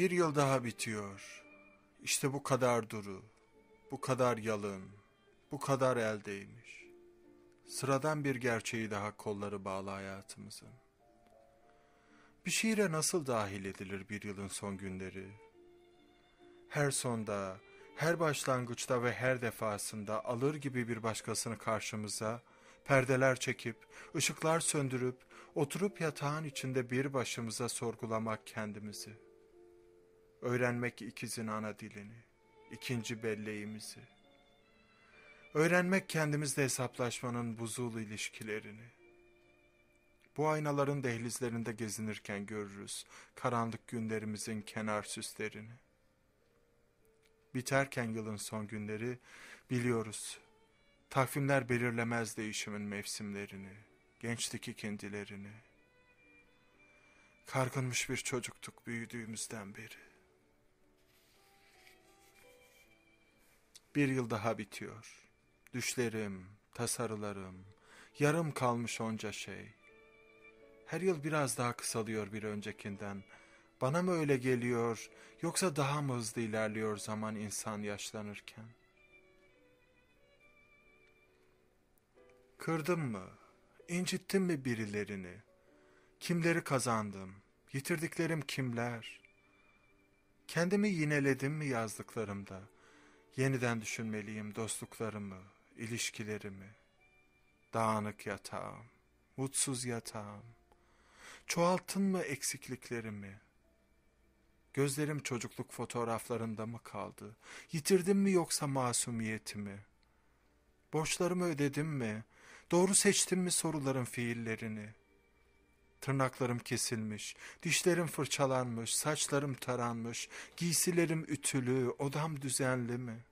Bir yıl daha bitiyor. İşte bu kadar duru, bu kadar yalın, bu kadar eldeymiş. Sıradan bir gerçeği daha kolları bağlı hayatımızın. Bir şiire nasıl dahil edilir bir yılın son günleri? Her sonda, her başlangıçta ve her defasında alır gibi bir başkasını karşımıza, perdeler çekip, ışıklar söndürüp, oturup yatağın içinde bir başımıza sorgulamak kendimizi. Öğrenmek ikizin ana dilini, ikinci belleğimizi. Öğrenmek kendimizle hesaplaşmanın buzul ilişkilerini. Bu aynaların dehlizlerinde gezinirken görürüz karanlık günlerimizin kenar süslerini. Biterken yılın son günleri biliyoruz. Takvimler belirlemez değişimin mevsimlerini, gençlik ikindilerini. Kargınmış bir çocuktuk büyüdüğümüzden beri. Bir yıl daha bitiyor. Düşlerim, tasarılarım, yarım kalmış onca şey. Her yıl biraz daha kısalıyor bir öncekinden. Bana mı öyle geliyor yoksa daha mı hızlı ilerliyor zaman insan yaşlanırken? Kırdım mı, incittim mi birilerini? Kimleri kazandım, yitirdiklerim kimler? Kendimi yineledim mi yazdıklarımda? Yeniden düşünmeliyim dostluklarımı, ilişkilerimi. Dağınık yatağım, mutsuz yatağım. Çoğalttın mı eksikliklerimi? Gözlerim çocukluk fotoğraflarında mı kaldı? Yitirdim mi yoksa masumiyetimi? Borçlarımı ödedim mi? Doğru seçtim mi soruların fiillerini? Tırnaklarım kesilmiş, dişlerim fırçalanmış, saçlarım taranmış, giysilerim ütülü, odam düzenli mi?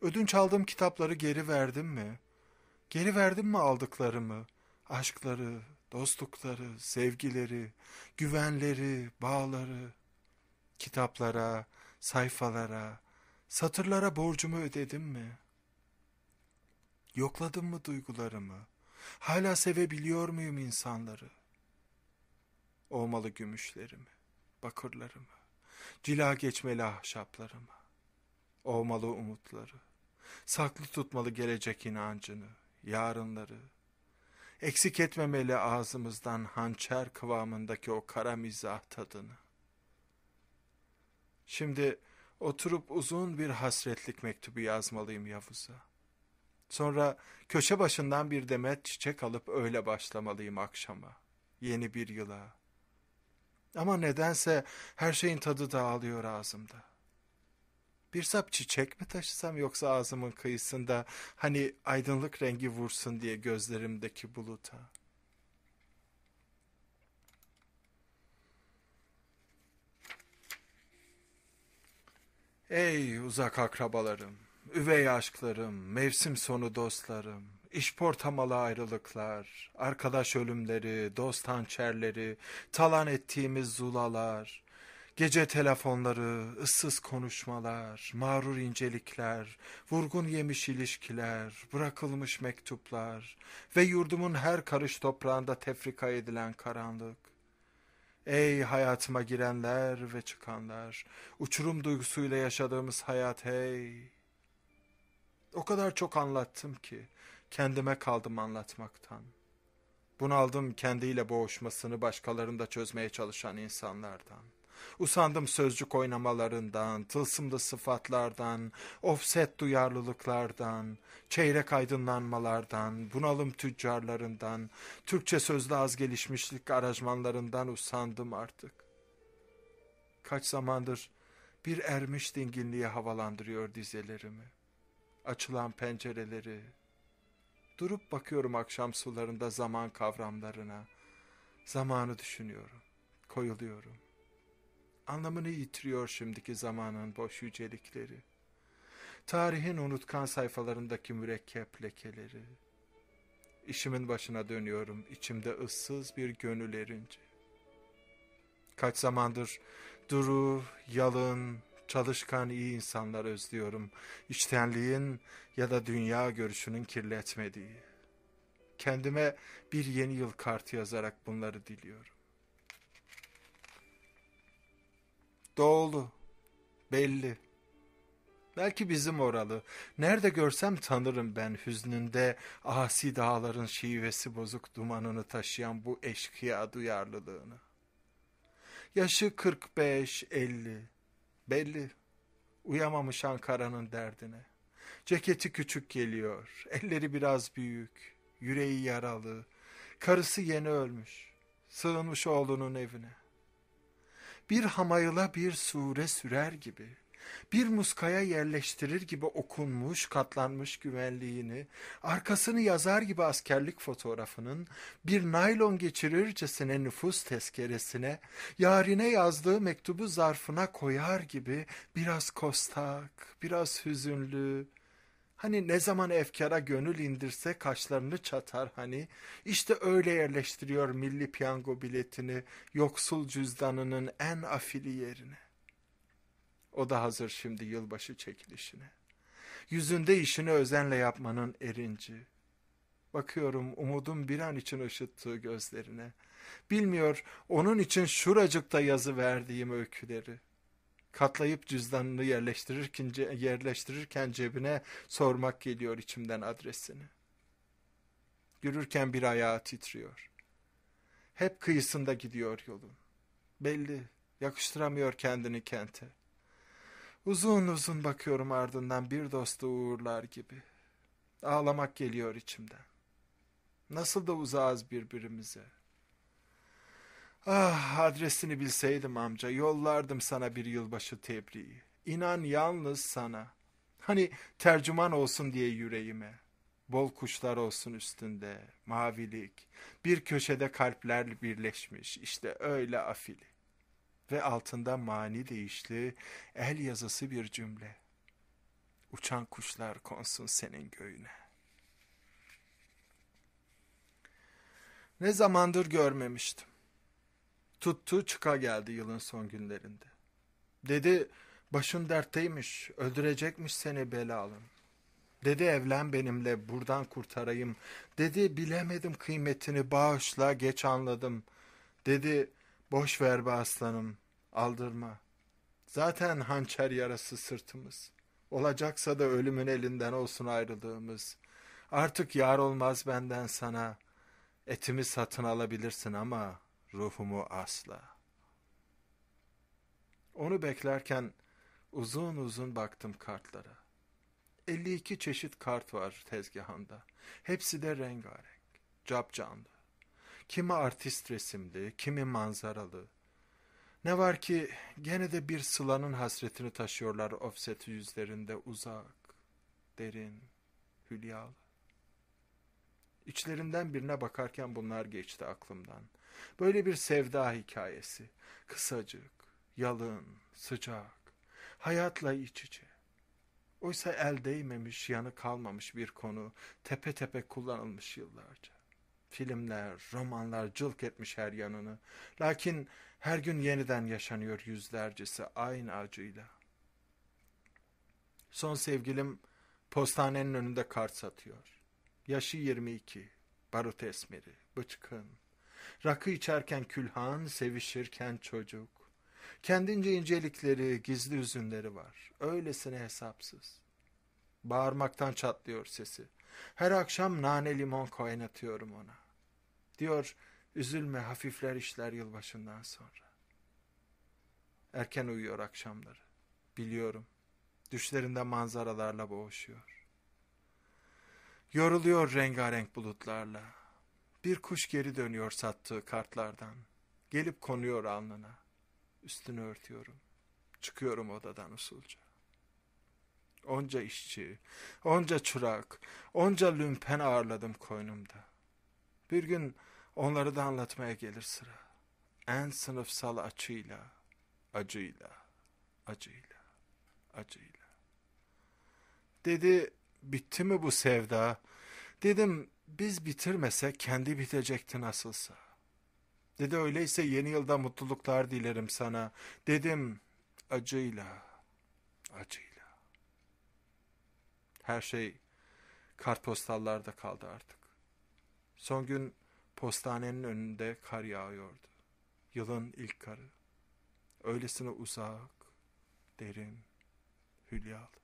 Ödünç aldığım kitapları geri verdim mi? Geri verdim mi aldıklarımı? Aşkları, dostlukları, sevgileri, güvenleri, bağları, kitaplara, sayfalara, satırlara borcumu ödedim mi? Yokladım mı duygularımı? Hala sevebiliyor muyum insanları? Olmalı gümüşlerimi, bakırlarımı, cila geçmeli ahşaplarımı, olmalı umutları, saklı tutmalı gelecek inancını, yarınları, eksik etmemeli ağzımızdan hançer kıvamındaki o kara mizah tadını. Şimdi oturup uzun bir hasretlik mektubu yazmalıyım Yavuz'a. Sonra köşe başından bir demet çiçek alıp öyle başlamalıyım akşama. Yeni bir yıla. Ama nedense her şeyin tadı dağılıyor ağzımda. Bir sap çiçek mi taşısam yoksa ağzımın kıyısında hani aydınlık rengi vursun diye gözlerimdeki buluta. Ey uzak akrabalarım, üvey aşklarım, mevsim sonu dostlarım, işportamalı ayrılıklar, arkadaş ölümleri, dost hançerleri, talan ettiğimiz zulalar, Gece telefonları, ıssız konuşmalar, mağrur incelikler, vurgun yemiş ilişkiler, bırakılmış mektuplar ve yurdumun her karış toprağında tefrika edilen karanlık. Ey hayatıma girenler ve çıkanlar, uçurum duygusuyla yaşadığımız hayat hey. O kadar çok anlattım ki kendime kaldım anlatmaktan. Bunaldım kendiyle boğuşmasını başkalarında çözmeye çalışan insanlardan. Usandım sözcük oynamalarından, tılsımlı sıfatlardan, offset duyarlılıklardan, çeyrek aydınlanmalardan, bunalım tüccarlarından, Türkçe sözlü az gelişmişlik aranjmanlarından usandım artık. Kaç zamandır bir ermiş dinginliğe havalandırıyor dizelerimi. Açılan pencereleri, durup bakıyorum akşam sularında zaman kavramlarına, zamanı düşünüyorum, koyuluyorum. Anlamını yitiriyor şimdiki zamanın boş yücelikleri. Tarihin unutkan sayfalarındaki mürekkep lekeleri. İşimin başına dönüyorum içimde ıssız bir gönül erince. Kaç zamandır duru, yalın, çalışkan iyi insanlar özlüyorum. İçtenliğin ya da dünya görüşünün kirletmediği. Kendime bir yeni yıl kartı yazarak bunları diliyorum. Doğulu. Belli. Belki bizim oralı. Nerede görsem tanırım ben hüznünde asi dağların şivesi bozuk dumanını taşıyan bu eşkıya duyarlılığını. Yaşı 45-50. Belli. Uyamamış Ankara'nın derdine. Ceketi küçük geliyor. Elleri biraz büyük. Yüreği yaralı. Karısı yeni ölmüş. Sığınmış oğlunun evine. Bir hamayıla bir sure sürer gibi bir muskaya yerleştirir gibi okunmuş, katlanmış güvenliğini, arkasını yazar gibi askerlik fotoğrafının, bir naylon geçirircesine nüfus tezkeresine, yarine yazdığı mektubu zarfına koyar gibi biraz kostak, biraz hüzünlü, Hani ne zaman efkara gönül indirse kaşlarını çatar hani. İşte öyle yerleştiriyor milli piyango biletini yoksul cüzdanının en afili yerine. O da hazır şimdi yılbaşı çekilişine. Yüzünde işini özenle yapmanın erinci. Bakıyorum umudum bir an için ışıttığı gözlerine. Bilmiyor onun için şuracıkta yazı verdiğim öyküleri. Katlayıp cüzdanını yerleştirirken, yerleştirirken cebine sormak geliyor içimden adresini. Yürürken bir ayağı titriyor. Hep kıyısında gidiyor yolun. Belli, yakıştıramıyor kendini kente. Uzun uzun bakıyorum ardından bir dostu uğurlar gibi. Ağlamak geliyor içimden. Nasıl da uzağız birbirimize. Ah adresini bilseydim amca yollardım sana bir yılbaşı tebriği. İnan yalnız sana. Hani tercüman olsun diye yüreğime. Bol kuşlar olsun üstünde, mavilik, bir köşede kalpler birleşmiş, işte öyle afili ve altında mani değişli el yazısı bir cümle. Uçan kuşlar konsun senin göğüne. Ne zamandır görmemiştim. Tuttu çıka geldi yılın son günlerinde. Dedi başın dertteymiş, öldürecekmiş seni belalım. Dedi evlen benimle buradan kurtarayım. Dedi bilemedim kıymetini bağışla geç anladım. Dedi Boş ver be aslanım, aldırma. Zaten hançer yarası sırtımız. Olacaksa da ölümün elinden olsun ayrılığımız. Artık yar olmaz benden sana. Etimi satın alabilirsin ama ruhumu asla. Onu beklerken uzun uzun baktım kartlara. 52 çeşit kart var tezgahında. Hepsi de rengarenk, cap canlı. Kimi artist resimli, kimi manzaralı. Ne var ki gene de bir sılanın hasretini taşıyorlar offset yüzlerinde uzak, derin, hülyalı. İçlerinden birine bakarken bunlar geçti aklımdan. Böyle bir sevda hikayesi. Kısacık, yalın, sıcak, hayatla iç içe. Oysa el değmemiş, yanı kalmamış bir konu, tepe tepe kullanılmış yıllarca. Filmler, romanlar cılk etmiş her yanını. Lakin her gün yeniden yaşanıyor yüzlercesi aynı acıyla. Son sevgilim postanenin önünde kart satıyor. Yaşı 22, barut esmeri, bıçkın. Rakı içerken külhan, sevişirken çocuk. Kendince incelikleri, gizli üzünleri var. Öylesine hesapsız. Bağırmaktan çatlıyor sesi. Her akşam nane limon kaynatıyorum ona. Diyor, üzülme hafifler işler yılbaşından sonra. Erken uyuyor akşamları. Biliyorum. Düşlerinde manzaralarla boğuşuyor. Yoruluyor rengarenk bulutlarla. Bir kuş geri dönüyor sattığı kartlardan. Gelip konuyor alnına. Üstünü örtüyorum. Çıkıyorum odadan usulca. Onca işçi, onca çırak, onca lümpen ağırladım koynumda. Bir gün onları da anlatmaya gelir sıra. En sınıfsal açıyla, acıyla, acıyla, acıyla. Dedi, bitti mi bu sevda? Dedim, biz bitirmesek kendi bitecekti nasılsa. Dedi öyleyse yeni yılda mutluluklar dilerim sana. Dedim, acıyla, acıyla. Her şey kartpostallarda kaldı artık. Son gün postanenin önünde kar yağıyordu. Yılın ilk karı. Öylesine uzak, derin, hülyalı.